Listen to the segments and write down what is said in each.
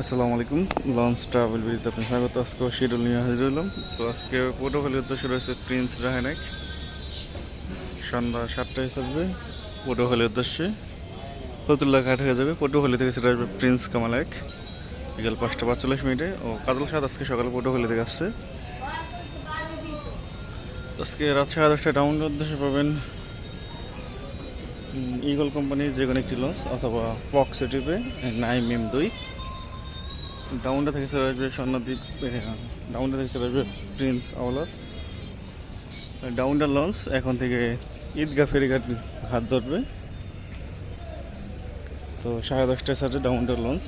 আসসালামু আলাইকুম launch travel বিডিতে আপনি স্বাগত। আজকে শিডিউল নিয়ে হাজির হলাম। তো আজকে পোর্টোফোলিও উদ্দেশ্যে রয়েছে প্রিন্স রাহানেক সন্ধ্যা সাতটায় চলবে পোর্টোফোলিও উদ্দেশ্যে। ফতুল্লা ঘাট হয়ে যাবে পোর্টোফোলি থেকে সেটা আসবে প্রিন্স কামালেক বিকাল পাঁচটা পাঁচচল্লিশ মিনিটে। ও কাজল সাদ আজকে সকালে পোর্টোফোলি থেকে আসছে। আজকে রাত সাড়ে দশটায় ডাউন উদ্দেশ্যে পাবেন ইগল কোম্পানির যে কোনো একটি লঞ্চ অথবা পক্স টিপে নাইম এম দুই ডাউনটা থেকে চলে আসবে স্বর্ণদ্বীপ ডাউনটা থেকে চলে আসবে প্রিন্স আওলার ডাউনটা লঞ্চ, এখন থেকে ঈদগাহ ফেরিঘাট হাত ধরবে। তো সাড়ে দশটায় সাথে ডাউনটা লঞ্চ।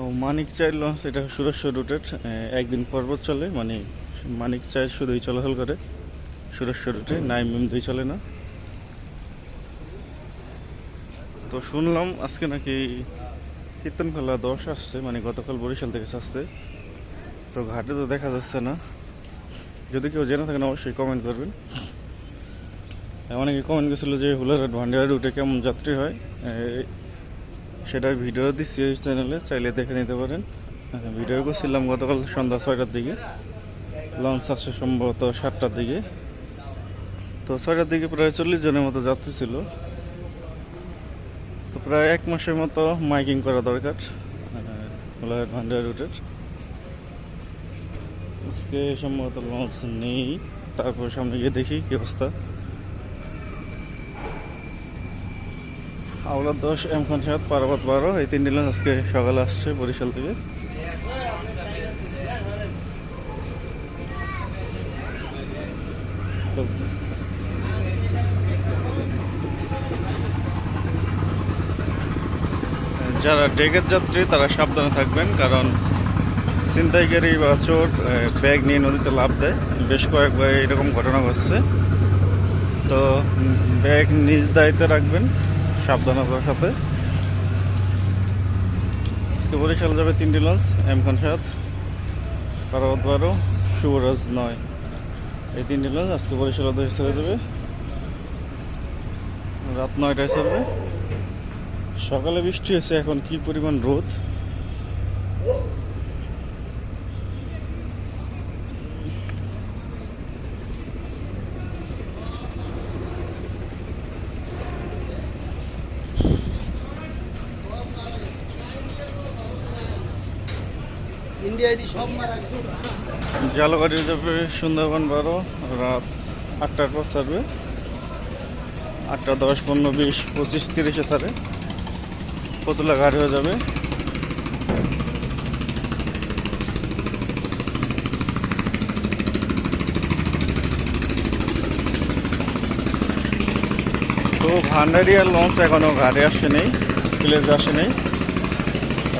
ও, মানিক চাই লঞ্চ, এটা সুরেশ্বর রুটের একদিন পর্বত চলে মানে মানিক চাই শুধুই চলাচল করে। সুরেশ্বর রুটে, নাইম দুই চলে না। তো শুনলাম আজকে নাকি কীর্তনখোলা দশ আসছে মানে গতকাল বরিশাল থেকে আসছে। তো ঘাটে তো দেখা যাচ্ছে না। যদি কেউ জেনে থাকেন, অবশ্যই কমেন্ট করবেন। অনেকে কমেন্ট করেছিল যে হুলারহাট ভান্ডারা রুটে কেমন যাত্রী হয়। সেটার ভিডিও দিচ্ছি এই চ্যানেলে চাইলে দেখে নিতে পারেন। ভিডিও করছিলাম গতকাল সন্ধ্যা ছয়টার দিকে। লঞ্চ আসছে সম্ভবত সাতটার দিকে। তো ছয়টার দিকে প্রায় চল্লিশ জনের মতো যাত্রী ছিল। তো প্রায় এক মাসের মতো মাইকিং করা দরকার কোলাঘাট ভান্ডার রুটের আজকে সম্ভবত লঞ্চ নেই, তারপর সামনে গিয়ে দেখি কি অবস্থা। আওলা দশ, এম খান সাত পারাবাদ বারো, এই তিনটি লঞ্চ আজকে সকালে আসছে বরিশাল থেকে। তো যারা ডেকের যাত্রী, তারা সাবধানে থাকবেন, কারণ ছিনতাইকারী বা চোর ব্যাগ নিয়ে নদীতে লাভ দেয়। বেশ কয়েকবার এরকম ঘটনা ঘটছে। তো ব্যাগ নিজ দায়িত্বে রাখবেন সাবধানতার সাথে। আজকে বরিশাল যাবে তিনটি লঞ্চ এম খান সাত পারাবত বারো, শুভরাজ নয়। এই তিনটি লঞ্চ আজকে বরিশাল ছেড়ে দেবে। রাত নয়টায় চলবে। সকালে বৃষ্টি হয়েছে এখন কি পরিমাণ রোদ? জালগাড়ি যাবে সুন্দরবন বারো রাত আটটার পর ছাড়বে। আটটা দশ পনেরো বিশ পঁচিশ তিরিশে ছাড়ে। পতুলা ঘাট হয়ে যাবে। তো ভান্ডারিয়ার লঞ্চ এখনও ঘাটে আসে নেই ভিলেজে আসে নেই।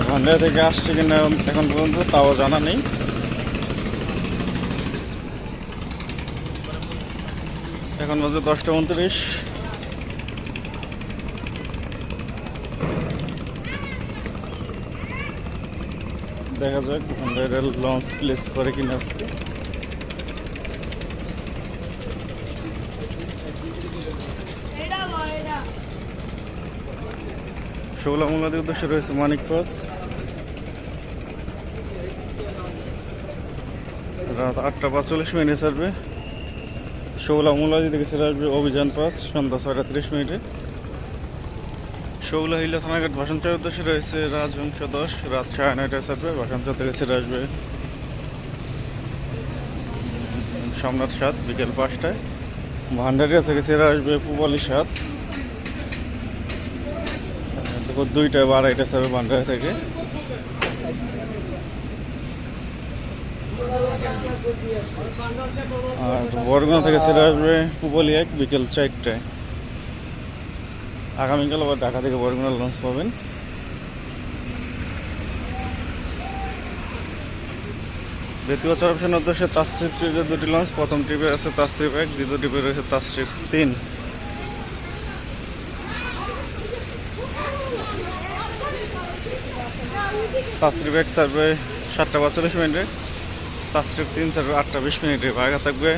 ভান্ডারিয়া থেকে আসছে কিনা এখন পর্যন্ত তাও জানা নেই। এখন বাজে দশটা উনত্রিশ। দেখা যাক ভান্ডারের লঞ্চ প্লেস করে কিনা আজকে। এটা লয় এটা। শোলা মোলাদের উদ্দেশ্যে রয়েছে মানিক পাস রাত আটটা পাঁচচল্লিশ মিনিটে ছাড়বে। শৌলা মোলাদি থেকে ছেড়ে আসবে অভিযান পাস সন্ধ্যা ছয়টা তিরিশ মিনিটে। শৌলা হিলা থানাঘাট ভাষণচার উদ্দেশ্যে রয়েছে রাজবংশ দশ, রাত সাড়ে নয়টায় ছাড়বে ভাষণচার থেকে ছেড়ে আসবে। সম্রাট সাত, বিকেল পাঁচটায়। ভান্ডারিয়া থেকে ছেড়ে আসবে পুবালি সাত। দেখো দুইটায় বা আড়াইটা ছাড়বে ভান্ডারিয়া থেকে। আর বরগুনা থেকে ছেড়ে আসবে পুবলি এক, বিকেল চারটায়। আগামীকাল আবার ঢাকা থেকে বরগুনা লঞ্চ পাবেন। ব্যক্তিগত অপশন উদ্দেশ্যে তাস্ট্রিপ ট্রিপের দুটি লঞ্চ প্রথম ট্রিপে আছে তাস্ট্রিপ এক, দ্বিতীয় ট্রিপে রয়েছে তাস্ট্রিপ তিন। তাস্ট্রিপ এক সার্ভে সাতটা পাঁচচল্লিশ মিনিটে তাস্ট্রিপ তিন সার্ভে আটটা বিশ মিনিটে। ভাগা থাকবে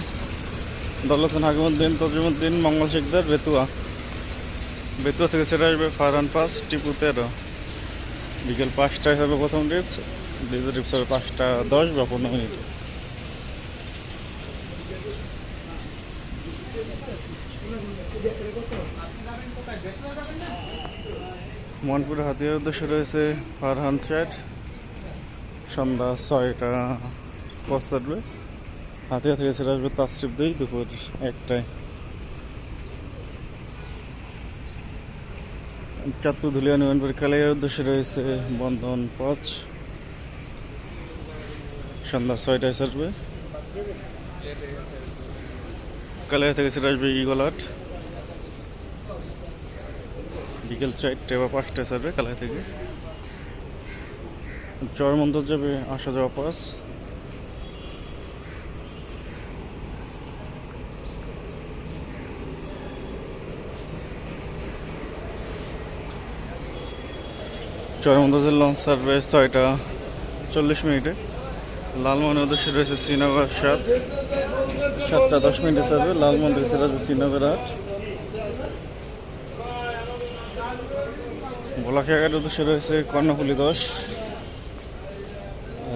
দৌলতন হাকিমুদ্দিন, তজিমুদ্দিন, মঙ্গল শেখদার, বেতুয়া। বেতুয়া থেকে সেটা আসবে ফারহান পাস, টিপু তেরো। বিকেল পাঁচটায় হবে প্রথম ট্রিপস দ্বিতীয় ট্রিপস হবে পাঁচটা দশ বা পনেরো মিনিট। মনপুরে হাতিয়ার উদ্দেশ্যে রয়েছে ফারহান চ্যাট সন্ধ্যা ছয়টা পৌঁছাবে হাতিয়া থেকে সেটা আসবে তাস্ট্রিপ দুই দুপুর একটায়। চাঁদপুর ধুলিয়া নিমনপুর কালিয়ার উদ্দেশ্যে রয়েছে বন্ধন পাঁচ। সন্ধ্যা ছয়টায় ছাড়বে কালিয়া থেকে সেটা আসবে ইগলাট বিকেল চারটে বা পাঁচটায় ছাড়বে কালিয়া থেকে। চরমন্তর যাবে, আসা যাওয়া পাস চরমন্তজের লঞ্চ সার্ভে ছয়টা চল্লিশ মিনিটে। লালমোহনের উদ্দেশ্যে রয়েছে শ্রীনগর সাত। সাতটা দশ মিনিটে সার্ভে লালমোহন আসবে শ্রীনগর আট। ভোলাখিয়াঘাটের উদ্দেশ্যে রয়েছে কর্ণফুলি দশ।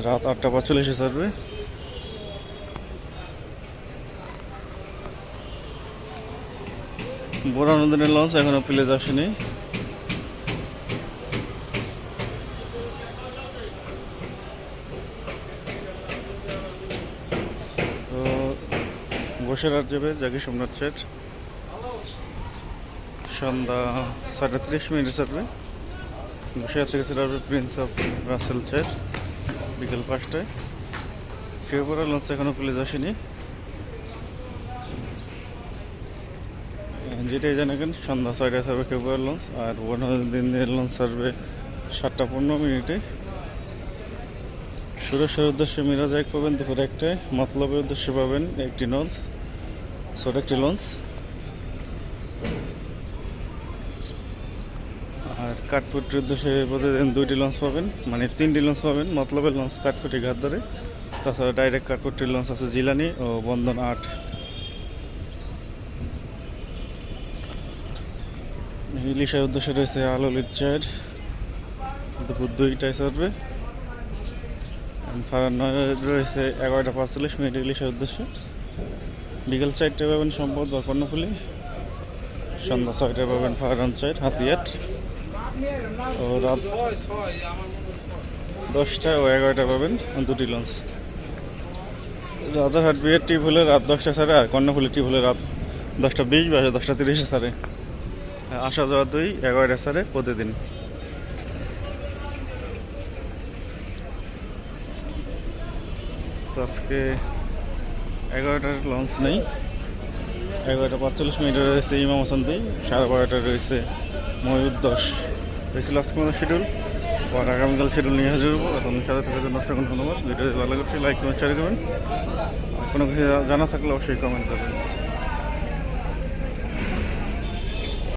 রাত আটটা পঁয়তাল্লিশে সার্ভে বোরানুদ্দিনের লঞ্চ এখনও প্লেজ আসেনি তো বসেরহাট যাবে জাগি সোমনাথ সেট সন্ধ্যা সাড়ে ত্রিশ মিনিট সার্ভে বসিরহাট থেকে আসবে প্রিন্স অফ রাসেল সেট বিকেল পাঁচটায়। ফেব্রুয়ারি লঞ্চ এখনও পুলিশ আসেনি যেটাই জানা জানাবেন, সন্ধ্যা ছয়টায় সার্ভে ফেব্রুয়ারি লঞ্চ আর দিনের লঞ্চ সার্ভে সাতটা পনেরো মিনিটে। সুরেশের উদ্দেশ্যে মিরাজ এক পাবেন, দুপুর একটায়। মতলবের উদ্দেশ্যে পাবেন একটি লঞ্চ ছোট একটি লঞ্চ আর কাঠপুটির উদ্দেশ্যে প্রতিদিন দুইটি লঞ্চ পাবেন মানে তিনটি লঞ্চ পাবেন, মতলবের লঞ্চ কাঠপুটি ঘাট ধরে। তাছাড়া ডাইরেক্ট কাঠপুটির লঞ্চ আছে জিলানি ও বন্ধন আট। ইলিশের উদ্দেশ্যে রয়েছে আলোলির চার দুপুর দুইটায় চলবে। ফারান রয়েছে এগারোটা পাঁচচল্লিশ মিনিট ইলিশের উদ্দেশ্যে। বিকেল চারটে পাবেন সম্পদ বা কর্ণফুলি সন্ধ্যা ছয়টায় পাবেন ফারান চার হাতিয়াট ও রাত দশটা ও এগারোটা পাবেন দুটি লঞ্চ রাজারহাট বিয়ের টিপ হলে রাত দশটা সাড়ে আর কর্ণফুলি টিপ হলে রাত দশটা বিশ বা দশটা তিরিশে সাড়ে আসা যাওয়া দুই, এগারোটা সাড়ে প্রতিদিন। তো আজকে এগারোটার লঞ্চ নেই। এগারোটা পাঁচচল্লিশ মিনিটে রয়েছে ইমাম হাসান দিই সাড়ে বারোটা রয়েছে ময়ূর দশ। রয়েছে আজকে আমাদের শিডিউল আর আগামীকাল শিডিউল নিয়ে হাজির হব। এখন সাথে থাকার জন্য অসংখ্য ধন্যবাদ। ভিডিও ভালো লাগছে লাইক কমেন্ট শেয়ার করবেন। কোনো কিছু জানা থাকলে অবশ্যই কমেন্ট করবেন।